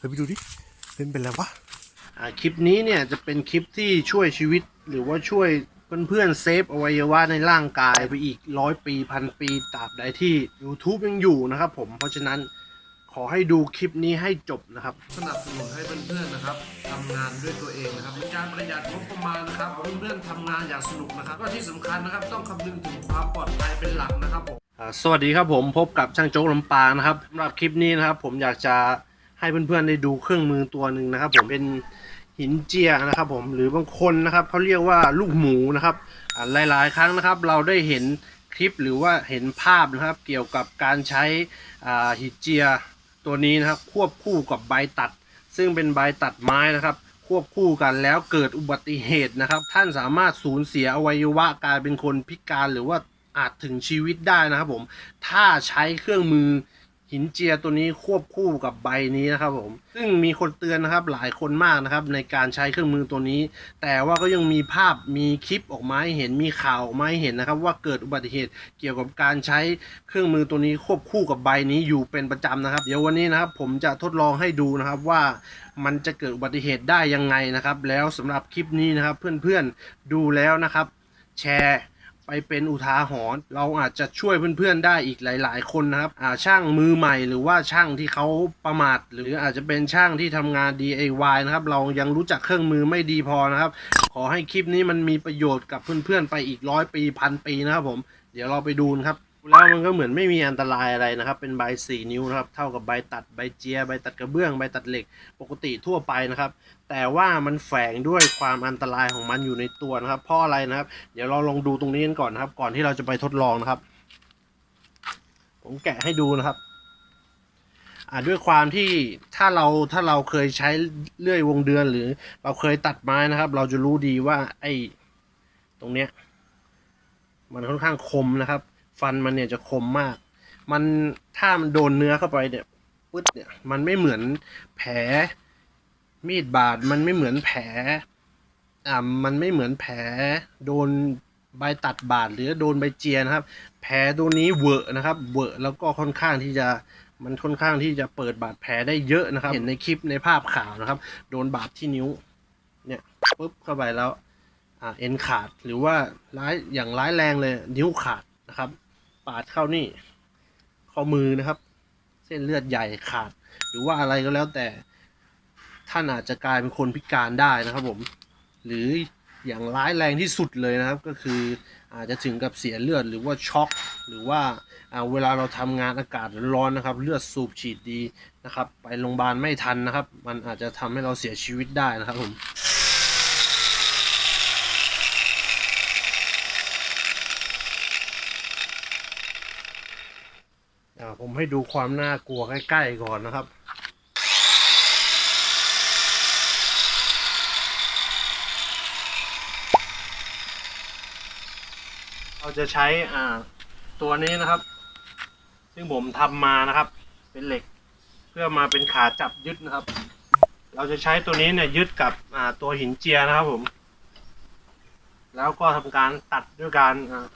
เฮ้ยไปดูดิเป็นเป็นอะไรวะอ่าคลิปนี้เนี่ยจะเป็นคลิปที่ช่วยชีวิตหรือว่าช่วยเพื่อนๆเซฟอวัยวะในร่างกายไปอีกร้อยปีพันปีตราบใดที่ YouTube ยังอยู่นะครับผมเพราะฉะนั้นขอให้ดูคลิปนี้ให้จบนะครับ สนับสนุนให้เพื่อนๆนะครับทำงานด้วยตัวเองนะครับเป็นการประหยัดงบประมาณนะครับเพื่อนๆทำงานอย่างสนุกนะครับก็ที่สำคัญนะครับต้องคำนึงถึงความปลอดภัยเป็นหลักนะครับผมอ่าสวัสดีครับผมพบกับช่างโจ๊กลำปางนะครับสำหรับคลิปนี้นะครับ ผมอยากจะ ให้เพื่อนๆได้ดูเครื่องมือตัวหนึ่งนะครับ ผมเป็นหินเจียนะครับ ผมหรือบางคนนะครับเขาเรียกว่าลูกหมูนะครับหลายๆ ครั้งนะครับ เราได้เห็นคลิปหรือว่าเห็นภาพนะครับ เกี่ยวกับการใช้หินเจียตัวนี้นะครับ ควบคู่กับใบตัด ซึ่งเป็นใบตัดไม้นะครับ ควบคู่กันแล้วเกิดอุบัติเหตุนะครับ ท่านสามารถสูญเสียอวัยวะกลายเป็นคนพิการหรือว่าอาจถึงชีวิตได้นะครับผมถ้าใช้เครื่องมือ หินเจียตัวนี้ควบคู่กับใบนี้นะครับผม ซึ่งมีคนเตือนนะครับหลายคนมากนะครับในการใช้เครื่องมือตัวนี้ แต่ว่าก็ยังมีภาพมีคลิปออกมาให้เห็นมีข่าวออกมาให้เห็นนะครับ ว่าเกิดอุบัติเหตุเกี่ยวกับการใช้เครื่องมือตัวนี้ควบคู่กับใบนี้อยู่เป็นประจำนะครับ เดี๋ยววันนี้นะครับผมจะทดลองให้ดูนะครับว่ามันจะเกิดอุบัติเหตุได้ยังไงนะครับ แล้วสำหรับคลิปนี้นะครับเพื่อนๆดูแล้วนะครับ แชร์ ไปเป็นอุทาหรณ์เราอาจจะช่วยเพื่อนๆได้อีกหลาย ๆ คนนะครับอ่าช่างมือใหม่หรือว่าช่างที่เขาประมาทหรืออาจจะเป็นช่างที่ทำงาน DIY นะครับ เรายังรู้จักเครื่องมือไม่ดีพอนะครับ ขอให้คลิปนี้มันมีประโยชน์กับเพื่อนๆไปอีกร้อยปีพันปีนะครับผม เดี๋ยวเราไปดูนะครับ แล้วมันก็เหมือนไม่มีอันตรายอะไรนะครับ เป็นใบสี่นิ้วนะครับ เท่ากับใบตัดใบเจียใบตัดกระเบื้องใบตัดเหล็กปกติทั่วไปนะครับ แต่ว่ามันแฝงด้วยความอันตรายของมันอยู่ในตัวนะครับเพราะอะไรนะครับ เดี๋ยวเราลองดูตรงนี้กันก่อนนะครับ ก่อนที่เราจะไปทดลองนะครับ ผมแกะให้ดูนะครับอ่าด้วยความที่ถ้าเราถ้าเราเคยใช้เลื่อยวงเดือนหรือเราเคยตัดไม้นะครับ เราจะรู้ดีว่าไอ้ตรงเนี้ยมันค่อนข้างคมนะครับ ฟันมันเนี่ยจะคมมาก มันถ้ามันโดนเนื้อเข้าไปเนี่ยปึ๊ดเนี่ยมันไม่เหมือนแผลมีดบาดมันไม่เหมือนแผลอ่ามันไม่เหมือนแผลโดนใบตัดบาดหรือโดนใบเจียนะครับ แผลตัวนี้เวอะนะครับเวอะแล้วก็ค่อนข้างที่จะมันค่อนข้างที่จะเปิดบาดแผลได้เยอะนะครับ เห็นในคลิปในภาพข่าวนะครับ โดนบาดที่นิ้ว เนี่ยปุ๊บเข้าไปแล้วอ่าเอ็นขาดหรือว่าร้ายอย่างร้ายแรงเลยนิ้วขาดนะครับ ปาดเข้านี่ ข้อมือนะครับ เส้นเลือดใหญ่ขาด หรือว่าอะไรก็แล้วแต่ท่านอาจจะกลายเป็นคนพิการได้นะครับผม หรืออย่างร้ายแรงที่สุดเลยนะครับ ก็คืออาจจะถึงกับเสียเลือดหรือว่าช็อก หรือว่าเวลาเราทำงานอากาศร้อนนะครับ เลือดสูบฉีดดีนะครับ ไปโรงพยาบาลไม่ทันนะครับ มันอาจจะทำให้เราเสียชีวิตได้นะครับผม ผมให้ดูความน่ากลัวใกล้ๆก่อนนะครับ เราจะใช้อ่าตัวนี้นะครับ ซึ่งผมทำมานะครับ เป็นเหล็กเพื่อมาเป็นขาจับยึดนะครับ เราจะใช้ตัวนี้เนี่ยยึดกับอ่าตัวหินเจียนะครับผม แล้วก็ทำการตัดด้วยการอ่า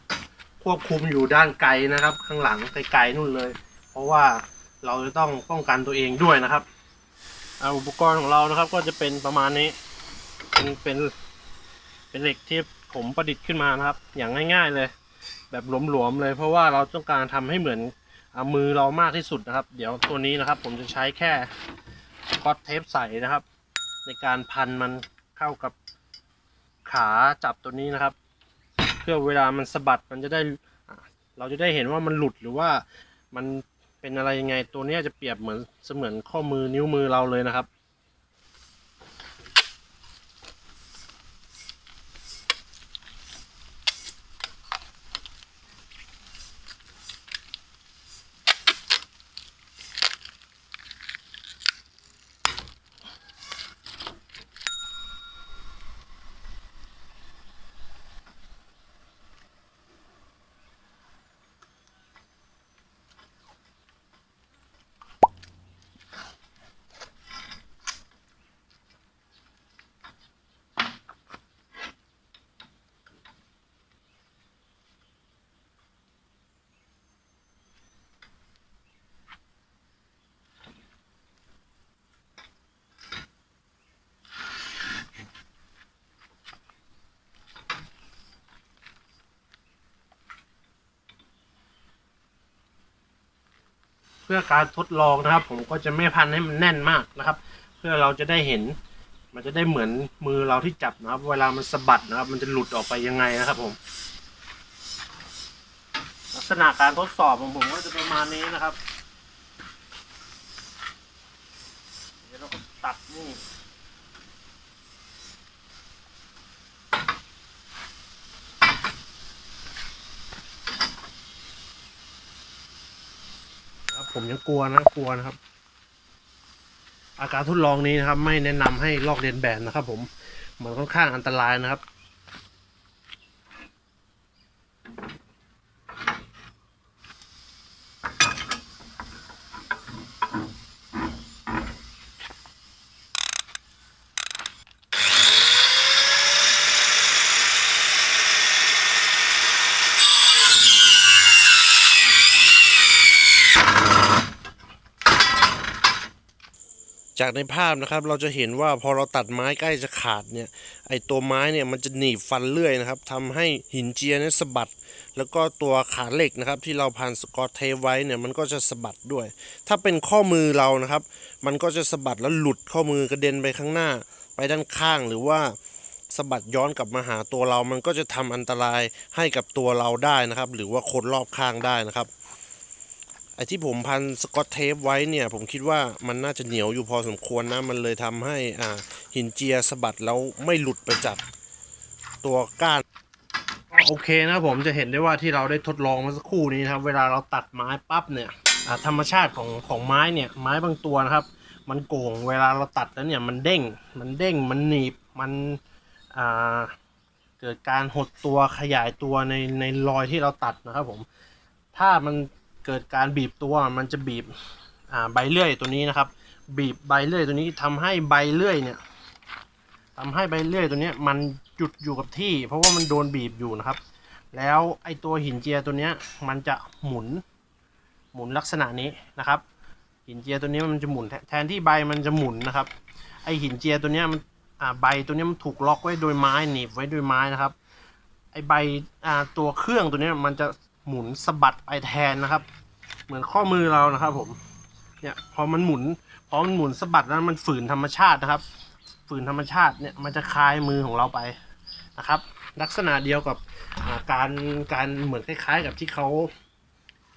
ควบคุมอยู่ด้านไกลนะครับ ข้างหลังไกลๆนู่นเลย เพราะว่าเราจะต้องป้องกันตัวเองด้วยนะครับอ่าอุปกรณ์ของเรานะครับก็จะเป็นประมาณนี้ เป็นเป็นเป็นเหล็กที่ผมประดิษฐ์ขึ้นมานะครับ อย่างง่าย ๆเลย แบบหลวมๆเลย เพราะว่าเราต้องการทำให้เหมือนอามือเรามากที่สุดนะครับ เดี๋ยวตัวนี้นะครับ ผมจะใช้แค่สกอตเทปใสนะครับ ในการพันมันเข้ากับขาจับตัวนี้นะครับ เพื่อเวลามันสะบัดมันจะได้เราจะได้เห็นว่ามันหลุดหรือว่ามัน เป็นอะไรยังไงตัวนี้จะเปรียบเหมือนเสมือนข้อมือนิ้วมือเราเลยนะครับ พื่อการทดลองนะครับ ผมก็จะไม่พันให้มันแน่นมากนะครับ เพื่อเราจะได้เห็น มันจะได้เหมือนมือเราที่จับนะครับ เวลามันสะบัดนะครับ มันจะหลุดออกไปยังไงนะครับ ผม ลักษณะการทดสอบของผมก็จะประมาณนี้นะครับ เดี๋ยวเราก็ตัดนี่ ผมยังกลัวนะกลัวนะครับ อาการทดลองนี้นะครับ ไม่แนะนำให้ลอกเลียนแบบนะครับ ผมมันค่อนข้างอันตรายนะครับ จากในภาพนะครับเราจะเห็นว่าพอเราตัดไม้ใกล้จะขาดเนี่ยไอตัวไม้เนี่ยมันจะหนีบฟันเลื่อยนะครับทำให้หินเจียเนี่ยสะบัด แล้วก็ตัวขาเหล็กนะครับที่เราพันสกอตเทปไว้เนี่ยมันก็จะสะบัดด้วย ถ้าเป็นข้อมือเรานะครับ มันก็จะสะบัดแล้วหลุดข้อมือกระเด็นไปข้างหน้า ไปด้านข้างหรือว่าสะบัดย้อนกลับมาหาตัวเรา มันก็จะทำอันตรายให้กับตัวเราได้นะครับ หรือว่าคนรอบข้างได้นะครับ ไอ้ที่ผมพันสกอตเทปไว้เนี่ย ผมคิดว่ามันน่าจะเหนียวอยู่พอสมควรนะ มันเลยทำให้อ่าหินเจียสะบัดแล้วไม่หลุดไปจากตัวก้าน โอเคนะผมจะเห็นได้ว่าที่เราได้ทดลองมื่อสักครู่นี้นะครับ เวลาเราตัดไม้ปั๊บเนี่ยอ่าธรรมชาติของของไม้เนี่ย ไม้บางตัวนะครับ มันโก่งเวลาเราตัดแล้วเนี่ยมันเด้ง มันเด้งมันหนีบมันอ่าเกิดการหดตัวขยายตัวในในรอยที่เราตัดนะครับผมถ้ามัน เกิดการบีบตัวมันจะบีบใบเลื่อยตัวนี้นะครับ บีบใบเลื่อยตัวนี้ทำให้ใบเลื่อยเนี่ยทำให้ใบเลื่อยตัวนี้มันหยุดอยู่กับที่ เพราะว่ามันโดนบีบอยู่นะครับ แล้วไอตัวหินเจียตัวนี้มันจะหมุนหมุนลักษณะนี้นะครับ หินเจียตัวนี้มันจะหมุนแทนที่ใบมันจะหมุนนะครับ ไอหินเจียตัวนี้มันใบตัวนี้มันถูกล็อกไว้โดยไม้หนีบไว้โดยไม้นะครับไอใบตัวเครื่องตัวนี้มันจะหมุนสะบัดไปแทนนะครับ เหมือนข้อมือเรานะครับ ผม เนี่ยพอมันหมุนพอมันหมุนสะบัดแล้วมันฝืนธรรมชาตินะครับ ฝืนธรรมชาติเนี่ยมันจะคลายมือของเราไปนะครับ ลักษณะเดียวกับการการเหมือนคล้าย ๆ กับที่เขา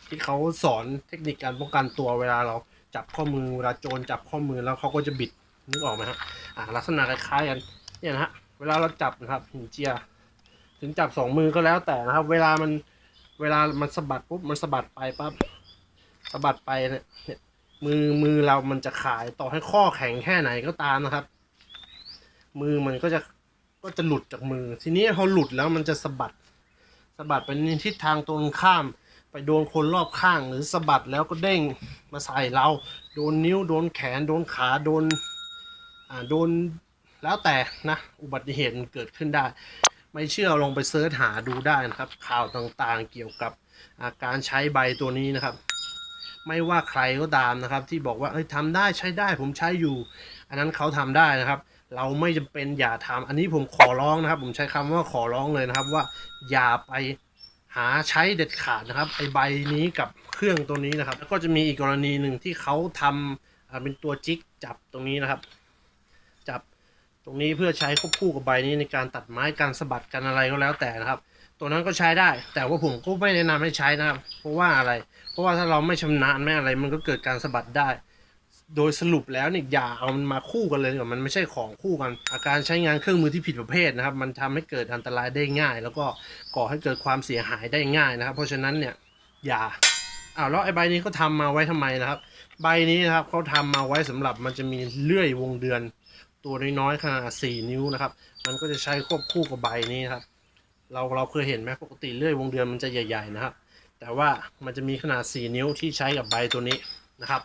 ที่เขาสอนเทคนิคการป้องกันตัวเวลาเราจับข้อมือเวลาโจรจับข้อมือแล้วเขาก็จะบิดนึกออกไหมฮะอ่าลักษณะคล้ายๆกันเนี่ยนะฮะเวลาเราจับนะครับหินเจีย ถึงจับสองมือก็แล้วแต่นะครับ เวลามันเวลามันสะบัดปุ๊บมันสะบัดไปปั๊บ สะบัดไปเนี่ยมือมือเรามันจะขายต่อให้ข้อแข็งแค่ไหนก็ตามนะครับ มือมันก็จะก็จะหลุดจากมือ ทีนี้พอหลุดแล้วมันจะสะบัดสะบัดไปในทิศทางตรงข้าม ไปโดนคนรอบข้างหรือสะบัดแล้วก็เด้งมาใส่เรา โดนนิ้วโดนแขน โดนขาโดนอ่าโดนแล้วแต่นะอุบัติเหตุมันเกิดขึ้นได้ ไม่เชื่อลองไปเสิร์ชหาดูได้นะครับ ข่าวต่างๆเกี่ยวกับอาการใช้ใบตัวนี้นะครับ ไม่ว่าใครก็ตามนะครับ ที่บอกว่าเอ้ยทำได้ใช้ได้ผมใช้อยู่ อันนั้นเขาทำได้นะครับ เราไม่จำเป็นอย่าทำอันนี้ผมขอร้องนะครับ ผมใช้คำว่าขอร้องเลยนะครับว่าอย่าไปหาใช้เด็ดขาดนะครับไอใบนี้กับเครื่องตัวนี้นะครับ แล้วก็จะมีอีกกรณีหนึ่งที่เขาทำอ่าเป็นตัวจิ๊กจับตรงนี้นะครับ จับตรงนี้เพื่อใช้ควบคู่กับใบนี้ในการตัดไม้การสะบัดกันอะไรก็แล้วแต่นะครับ ตัวนั้นก็ใช้ได้ แต่ว่าผมก็ไม่แนะนำให้ใช้นะครับ เพราะว่าอะไร เพราะว่าถ้าเราไม่ชำนาญไม่อะไร มันก็เกิดการสะบัดได้ โดยสรุปแล้วเนี่ยอย่าเอามันมาคู่กันเลยดีกว่ามันไม่ใช่ของคู่กัน อาการใช้งานเครื่องมือที่ผิดประเภทนะครับ มันทำให้เกิดอันตรายได้ง่าย แล้วก็ก่อให้เกิดความเสียหายได้ง่ายนะครับ เพราะฉะนั้นเนี่ยอย่าอ้าวแล้วไอ้ใบนี้เขาทามาไว้ทำไมนะครับ ใบนี้นะครับเขาทำมาไว้สำหรับมันจะมีเลื่อยวงเดือน ตัวน้อยๆขนาด4นิ้วนะครับ มันก็จะใช้ควบคู่กับใบนี้นะครับ เราเราเคยเห็นไหมปกติเลื่อยวงเดือนมันจะใหญ่ ๆ นะครับ แต่ว่ามันจะมีขนาด 4 นิ้วที่ใช้กับใบตัวนี้นะครับ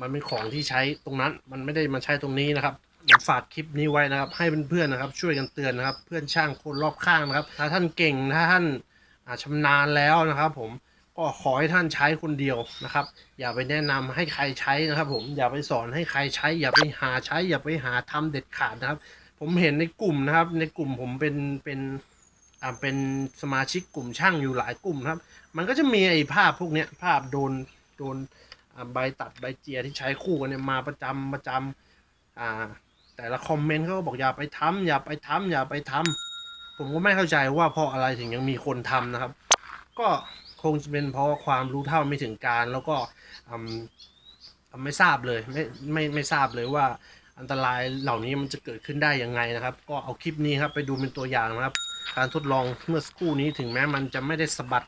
มันเป็นของที่ใช้ตรงนั้น มันไม่ได้มาใช้ตรงนี้นะครับผมฝากคลิปนี้ไว้นะครับ ให้เพื่อนๆนะครับ ช่วยกันเตือนนะครับ เพื่อนช่างคนรอบข้างนะครับ ถ้าท่านเก่งถ้าท่านอ่าชำนาญแล้วนะครับ ผมก็ขอให้ท่านใช้คนเดียวนะครับ อย่าไปแนะนำให้ใครใช้นะครับ ผมอย่าไปสอนให้ใครใช้ อย่าไปหาใช้ อย่าไปหาทำเด็ดขาดนะครับ ผมเห็นในกลุ่มนะครับ ในกลุ่มผมเป็นเป็น อ่าเป็นสมาชิกกลุ่มช่างอยู่หลายกลุ่มครับ มันก็จะมีไอ้ภาพพวกเนี้ยภาพโดนโดนใบตัดใบเจียที่ใช้คู่กันเนี่ยมาประจำประจำอ่าแต่ละคอมเมนต์เขาก็บอกอย่าไปทำอย่าไปทำอย่าไปทำผมก็ไม่เข้าใจว่าเพราะอะไรถึงยังมีคนทำนะครับ ก็คงจะเป็นเพราะความรู้เท่าไม่ถึงการ แล้วก็ไม่ทราบเลยไม่ไม่ไม่ทราบเลยว่าอันตรายเหล่านี้มันจะเกิดขึ้นได้ยังไงนะครับ ก็เอาคลิปนี้ครับไปดูเป็นตัวอย่างนะครับ การทดลองเมื่อสักครู่นี้ถึงแม้มันจะไม่ได้สะบัด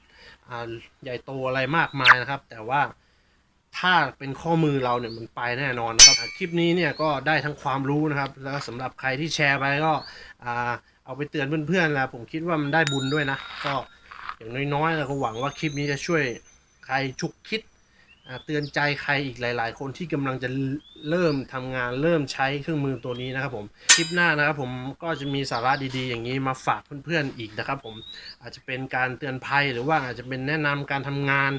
ใหญ่โตอะไรมากมายนะครับ แต่ว่าถ้าเป็นข้อมือเราเนี่ยมันไปแน่นอนนะครับคลิปนี้เนี่ยก็ได้ทั้งความรู้นะครับ แล้วสำหรับใครที่แชร์ไปก็เอาไปเตือนเพื่อนๆแล้วผมคิดว่ามันได้บุญด้วยนะ ก็อย่างน้อยๆเราก็หวังว่าคลิปนี้จะช่วยใครฉุกคิด เตือนใจใครอีกหลาย ๆ คนที่กำลังจะเริ่มทำงานเริ่มใช้เครื่องมือตัวนี้นะครับผมคลิปหน้านะครับผมก็จะมีสาระดีๆ อย่างนี้มาฝากเพื่อนๆอีกนะครับผมอาจจะเป็นการเตือนภัยหรือว่าอาจจะเป็นแนะนำการทำงาน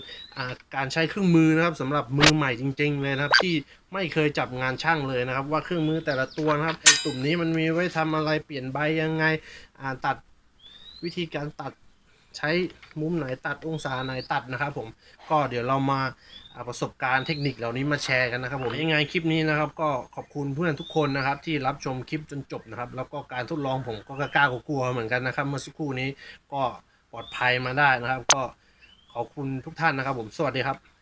การใช้เครื่องมือนะครับสำหรับมือใหม่จริง ๆ เลยนะครับ ที่ไม่เคยจับงานช่างเลยนะครับ ว่าเครื่องมือแต่ละตัวนะครับไอตุ่มนี้มันมีไว้ทำอะไรเปลี่ยนใบยังไงตัดวิธีการตัด ใช้มุมไหนตัดองศาไหนตัดนะครับผมก็เดี๋ยวเรามาอ่าประสบการณ์เทคนิคเหล่านี้มาแชร์กันนะครับผมยังไงคลิปนี้นะครับ ก็ขอบคุณเพื่อนทุกคนนะครับ ที่รับชมคลิปจนจบนะครับ แล้วก็การทดลองผมก็กล้ากลัวเหมือนกันนะครับเมื่อสักครู่นี้ก็ปลอดภัยมาได้นะครับ ก็ขอบคุณทุกท่านนะครับ ผมสวัสดีครับ